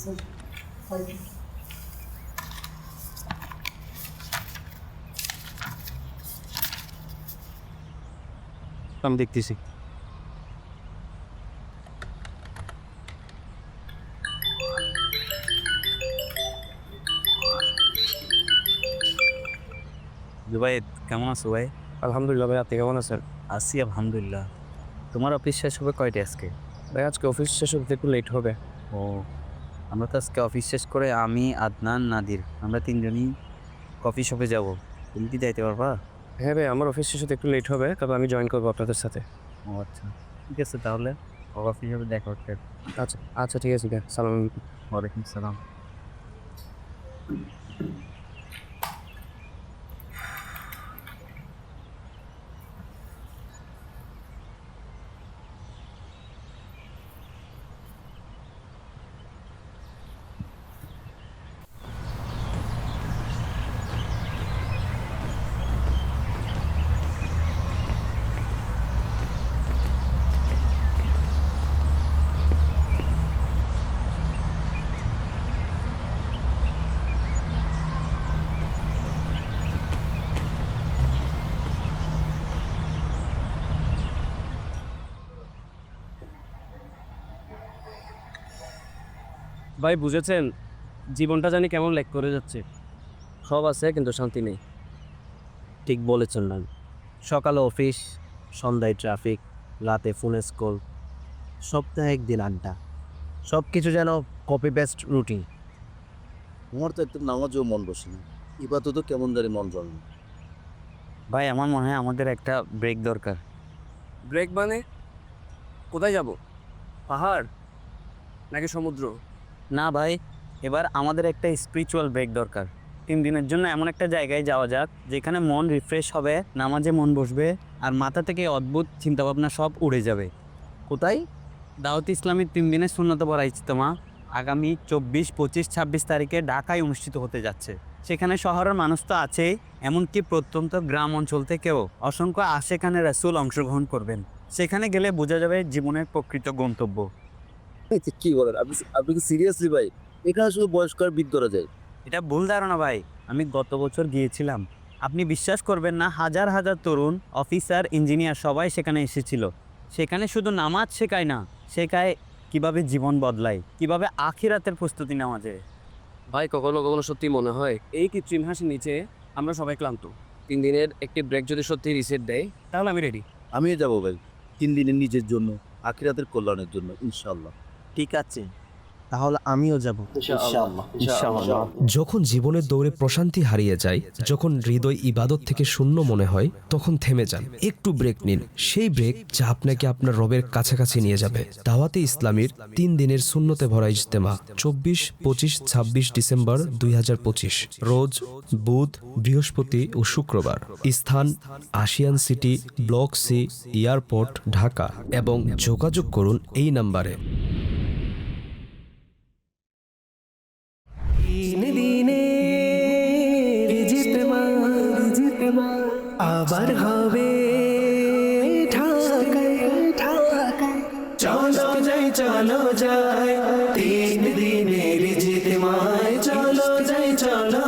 আমি দেখতেছি। জুবাইদ কেমন আছো ভাই? আলহামদুলিল্লাহ ভাই আপনি কেমন আছেন? আছি আলহামদুলিল্লাহ। তোমার অফিস শেষ হবে কয়টা আজকে? ভাই আজকে অফিস শেষ হতে একটু লেট হবে। ও আমরা তো আজকে অফিস শেষ করে আমি আদনান নাদির। আমরা তিনজনই কফি শপে যাব। তুমি কি যাইতে পারবা? হ্যাঁ ভাই আমার অফিস শেষ একটু লেট হবে তবে আমি জয়েন করব আপনাদের সাথে। ও আচ্ছা ঠিক আছে তাহলে। কফি শপে দেখা হচ্ছে। আচ্ছা আচ্ছা ঠিক আছে সালাম আলাইকুম। ওয়ালাইকুম সালাম। ভাই বুঝেছেন? জীবনটা জানি কেমন লেক করে যাচ্ছে। সব আছে কিন্তু শান্তি নেই। ঠিক বলেছেন না সকালে অফিস সন্ধ্যায় ট্রাফিক রাতে ফোনে স্কল সপ্তাহে একদিন আড্ডা। সব কিছু যেন কপি পেস্ট রুটিন আমার তো একটু নামাজও মন বসে না। ইবাদত তো কেমন জানি মন জল না। ভাই আমার মনে হয় আমাদের একটা ব্রেক দরকার। ব্রেক মানে? কোথায় যাব? পাহাড়? নাকি সমুদ্র? না ভাই, এবার আমাদের একটা স্পিরিচুয়াল ব্রেক দরকার। তিন দিনের জন্য এমন একটা জায়গায় যাওয়া যাক, যেখানে মন রিফ্রেশ হবে, নামাজে মন বসবে, আর মাথা থেকে অদ্ভুত চিন্তাভাবনা সব উড়ে যাবে। কোথায়? দাওয়াত ইসলামীর তিন দিনের শূন্যত পড়া ইজতেমা আগামী চব্বিশ, পঁচিশ, ছাব্বিশ তারিখে ঢাকায় অনুষ্ঠিত হতে যাচ্ছে। সেখানে শহরের মানুষ তো আছেই, এমনকি প্রত্যন্ত গ্রাম অঞ্চল থেকেও অসংখ্য আশেখানে রাসুল অংশগ্রহণ করবেন। সেখানে গেলে বোঝা যাবে জীবনের প্রকৃত গন্তব্য। কি বলেন? আপনি আপনি কি সিরিয়াসলি ভাই? এখানে শুধু বয়স্ক আর বৃদ্ধরা যায়। এটা ভুল ধারণা ভাই। আমি গত বছর গিয়েছিলাম। আপনি বিশ্বাস করবেন না হাজার হাজার তরুণ অফিসার ইঞ্জিনিয়ার সবাই সেখানে এসেছিল। সেখানে শুধু নামাজ শেখায় না শেখায় কীভাবে জীবন বদলায় কীভাবে আখিরাতের প্রস্তুতি নেওয়া যায়। ভাই কখনো কখনো সত্যি মনে হয় এই কৃত্রিম হাসির নিচে আমরা সবাই ক্লান্ত। তিন দিনের একটি ব্রেক যদি সত্যি রিসেট দেয় তাহলে আমি রেডি আমিও যাব ভাই তিন দিনের নিজের জন্য আখিরাতের কল্যাণের জন্য ইনশাল্লাহ ঠিক আছে। তাহলে আমিও যাব। যখন জীবনের দৌড়ে প্রশান্তি হারিয়ে যায় যখন হৃদয় ইবাদত থেকে শূন্য মনে হয় তখন থেমে যান। একটু ব্রেক নিন। সেই ব্রেক যা আপনাকে আপনার রবের কাছাকাছি নিয়ে যাবে। দাওয়াতে ইসলামীর তিন দিনের শূন্যতে ভরা ইজতেমা চব্বিশ পঁচিশ ছাব্বিশ ডিসেম্বর দুই হাজার পঁচিশ রোজ বুধ বৃহস্পতি ও শুক্রবার। স্থান Ashiyan city block C airport Dhaka. এবং যোগাযোগ করুন এই নাম্বারে। দিন দিনে রিজিতেমা মা আবার হবে ঢাকায় ঢাকায়। চলো যাই চলো যাই তিন দিনে রিজিতেমায় চলো যাই, চলো